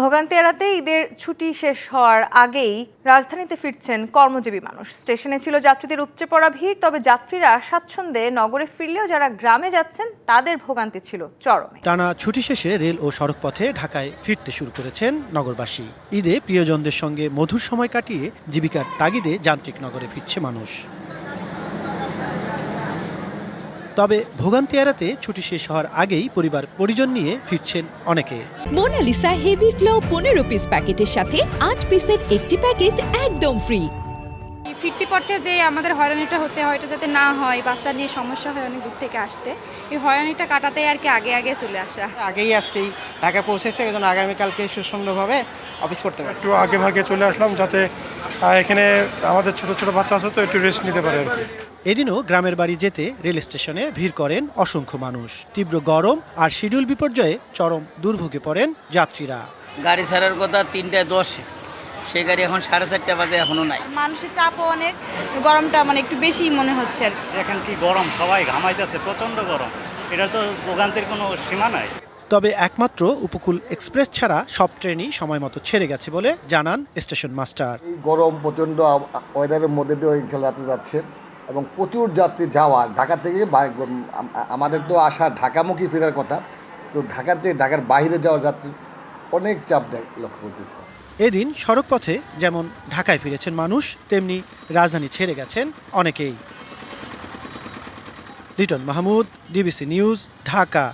ভোগান্তি এড়াতে ঈদের ছুটি শেষ হওয়ার আগেই রাজধানীতে ফিরছেন কর্মজীবী মানুষ। স্টেশনে ছিল যাত্রীদের উপচে পড়া ভিড়, তবে যাত্রীরা স্বাচ্ছন্দ্যে নগরে ফিরলেও যারা গ্রামে যাচ্ছেন, তাদের ভোগান্তি ছিল চরমে। টানা ছুটি শেষে রেল ও সড়কপথে ঢাকায় ফিরতে শুরু করেছেন নগরবাসী। ঈদে প্রিয়জনদের সঙ্গে মধুর সময় কাটিয়ে জীবিকার তাগিদে যান্ত্রিক নগরে ফিরছে মানুষ। তবে ভোগান্তি এড়াতে ছুটি শেষ হওয়ার আগেই পরিবার পরিজন নিয়ে ফিরছেন অনেকে। মোনালিসা হেভি ফ্লো পনেরো পিস প্যাকেটের সাথে আট পিসের একটি প্যাকেট একদম ফ্রি এই ফিরতি পথে যে আমাদের হয়রানিটা হতে হয় এটা যাতে না হয় বাচ্চা নিয়ে সমস্যা হয় অনেক দূর থেকে আসতে এই হয়রানিটা কাটাতে আর কি আগে আগে চলে আসা। আগেই আজকেই ঢাকা পৌঁছেছে এই জন্য আগামীকালকে সুসম্ভবভাবে অফিস করতে পারি একটু আগে ভাগে চলে আসলাম যাতে আহ, এখানে আমাদের ছোট ছোট বাচ্চা আছে তো একটু রেস্ট নিতে পারে আর কি। এদিনও গ্রামের বাড়ি যেতে রেল স্টেশনে ভিড় করেন অসংখ্য মানুষ। তীব্র গরম আর শিডিউল বিপর্যয়ে চরম দুর্ভোগে পড়েন যাত্রীরা। গাড়ি ছাড়ার কথা তিনটায় দশে। সেই গাড়ি এখন সাড়ে চারটা বাজে এখনও নাই। মানুষের চাপও অনেক গরমটা মানে একটু বেশি মনে হচ্ছে আর কি। এখন কি গরম? সবাই ঘামাইতেছে প্রচণ্ড গরম। এটা তো ভোগান্তির কোনো সীমা নাই। তবে একমাত্র উপকূল এক্সপ্রেস ছাড়া সব ট্রেনই সময় মতো ছেড়ে গেছে বলে জানান স্টেশন মাস্টার। এই গরম প্রচণ্ড ওয়েদারের মধ্যে দিয়েও ইনশাল্লাহ যাত্রী যাচ্ছে এবং প্রচুর যাত্রী যাওয়ার। ঢাকা থেকে আমাদের তো আসা ঢাকামুখী ফেরার কথা তো ঢাকা থেকে ঢাকার বাইরে যাওয়ার যাত্রী অনেক চাপ লক্ষ্য করতেছে। এদিন সড়কপথে যেমন ঢাকায় ফিরেছেন মানুষ তেমনি রাজধানী ছেড়ে গেছেন অনেকেই। Liton Mahmud DBC news Dhaka.